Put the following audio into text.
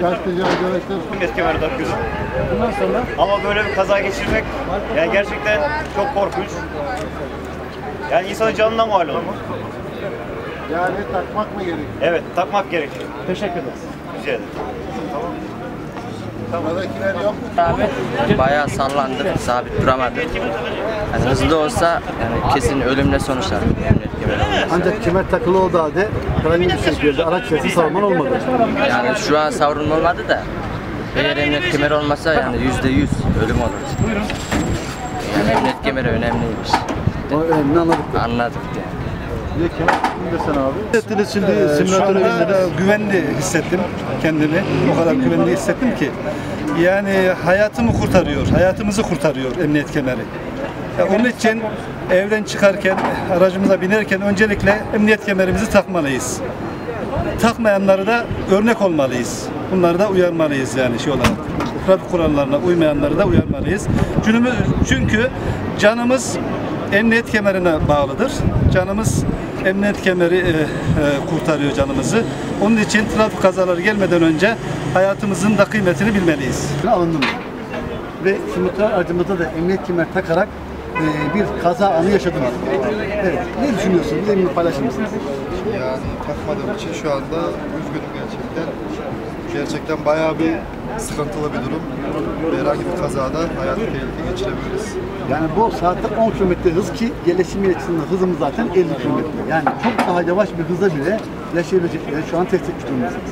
Gazeteci arkadaşlar kemeri takıyorsun. bundan sonra Ama böyle bir kaza geçirmek yani gerçekten çok korkunç. Yani insanın canına mal olur. yani takmak mı gerekiyor? Evet, takmak gerekiyor. Teşekkür ederiz. Rica ederim. Yok. Abi bayağı sallandı, sabit duramadı. Yani hızlı olsa yani kesin ölümle sonuçlanır. Ancak kemer takılı olduğu halde herhangi bir şekilde araç sesi savunman olmadı. Yani şu an savrulma olmadı da eğer emniyet kemeri olmasa yani yüzde yüz ölüm olur. Yani emniyet kemeri önemliymiş. O önemli anladık. Anladık yani. Takımı desen abi. Hissettiniz şimdi Ee, simülatöre bindiniz. e, güvenli hissettim kendimi. O kadar güvenli hissettim ki. Yani hayatımı kurtarıyor, hayatımızı kurtarıyor emniyet kemeri. Ya onun için evden çıkarken, aracımıza binerken öncelikle emniyet kemerimizi takmalıyız. Takmayanları da örnek olmalıyız. Bunları da uyarmalıyız yani şey olarak. Trafik kurallarına uymayanları da uyarmalıyız. Çünkü canımız emniyet kemerine bağlıdır. Canımız emniyet kemeri e, e, kurtarıyor canımızı. Onun için trafik kazaları gelmeden önce hayatımızın da kıymetini bilmeliyiz. alındım. Ve simülatör aracımızda da emniyet kemer takarak e, bir kaza anı yaşadınız. Evet. Ne düşünüyorsunuz? Bizimle paylaşır mısınız? Yani takmadığım için şu anda üzgünüm gerçekten. Gerçekten bayağı bir sıkıntılı bir durum. Herhangi bir kazada hayatı tehlike geçirebiliriz. Yani bu saatte 10 km hız ki gelişimi açısından hızımız zaten 50 km. Yani çok daha yavaş bir hıza bile yaşayabilecekleri şu an test etmiş durumdasınız.